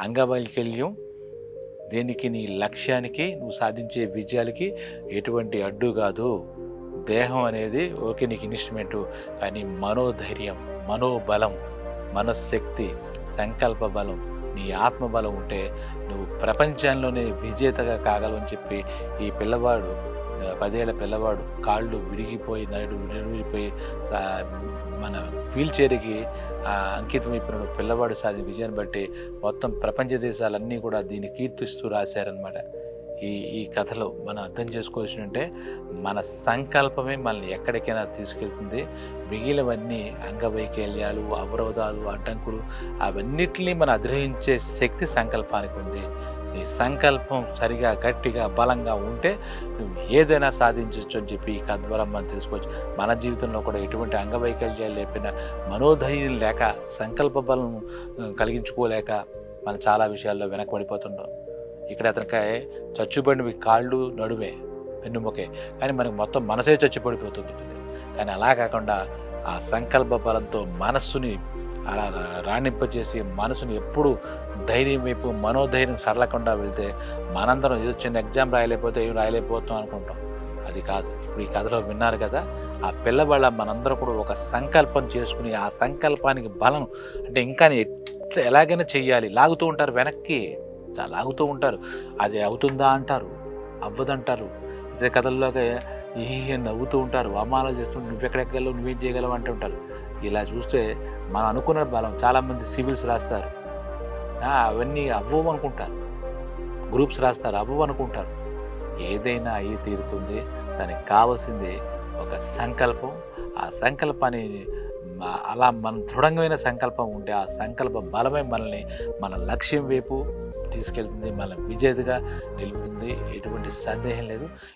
అంగవైకల్యం దేనికి నీ లక్ష్యానికి నువ్వు సాధించే విజయాలకి ఎటువంటి అడ్డు కాదు. దేహం అనేది ఓకే నీకు ఇన్స్ట్రుమెంటు కానీ మనోధైర్యం మనోబలం మనశ్శక్తి సంకల్ప బలం నీ ఆత్మబలం ఉంటే నువ్వు ప్రపంచంలోనే విజేతగా కాగలవని చెప్పి ఈ పిల్లవాడు పదేళ్ళ పిల్లవాడు కాళ్ళు విరిగిపోయి నడు విరిగిపోయి మన వీల్ చైర్కి అంకితమైపోయిన పిల్లవాడు సాధి విజయాన్ని బట్టి మొత్తం ప్రపంచ దేశాలన్నీ కూడా దీన్ని కీర్తిస్తూ రాశారనమాట ఈ ఈ కథలో మనం అర్థం చేసుకోవాల్సిందంటే మన సంకల్పమే మనల్ని ఎక్కడికైనా తీసుకెళ్తుంది. మిగిలినవన్నీ అంగవైకల్యాలు అవరోధాలు అడ్డంకులు అవన్నిటిని మనం అధిరోహించే శక్తి సంకల్పానికి ఉంది. నీ సంకల్పం సరిగా గట్టిగా బలంగా ఉంటే నువ్వు ఏదైనా సాధించవచ్చు అని చెప్పి ఈ కథ ద్వారా మనం తెలుసుకోవచ్చు. మన జీవితంలో కూడా ఎటువంటి అంగవైకల్యాలు లేపిన మనోధైర్యం లేక సంకల్ప బలం కలిగించుకోలేక మనం చాలా విషయాల్లో వెనకబడిపోతుంటాం. ఇక్కడ అతనికి చచ్చుబడినవి కాళ్ళు నడుమే వెన్నుముకే. కానీ మనకి మొత్తం మనసే చచ్చిపడిపోతుంటుంది. కానీ అలా కాకుండా ఆ సంకల్ప బలంతో మనస్సుని అలా రా- రాణింపచేసి మనసుని ఎప్పుడు ధైర్యం వైపు మనోధైర్యం సరళకుండా వెళ్తే మనందరం ఏదో చిన్న ఎగ్జామ్ రాయలేకపోతే ఏం రాయలేకపోతాం అనుకుంటాం. అది కాదు. ఇప్పుడు ఈ కథలో విన్నారు కదా ఆ పిల్లవాళ్ళ మనందరం కూడా ఒక సంకల్పం చేసుకుని ఆ సంకల్పానికి బలం అంటే ఇంకా ఎలాగైనా చెయ్యాలి. లాగుతూ ఉంటారు వెనక్కి. లాగుతూ ఉంటారు. అది అవుతుందా అంటారు? అవ్వదంటారు. ఇదే కథల్లోగా ఏ నవ్వుతూ ఉంటారు? అవమానాలు చేస్తుంటే నువ్వెక్కడెక్కగలవు నువ్వేం చేయగలవు అంటూ ఉంటారు. ఇలా చూస్తే మనం అనుకున్న బలం చాలామంది సివిల్స్ రాస్తారు. అవన్నీ అవ్వవు అనుకుంటారు. గ్రూప్స్ రాస్తారు. అవ్వవు అనుకుంటారు. ఏదైనా అయ్యి తీరుతుంది. దానికి కావాల్సింది ఒక సంకల్పం. ఆ సంకల్పాన్ని అలా మన దృఢమైన సంకల్పం ఉంటే ఆ సంకల్ప బలమే మనల్ని మన లక్ష్యం వైపు తీసుకెళ్తుంది. మన విజేతగా నిలుపుతుంది. ఎటువంటి సందేహం లేదు.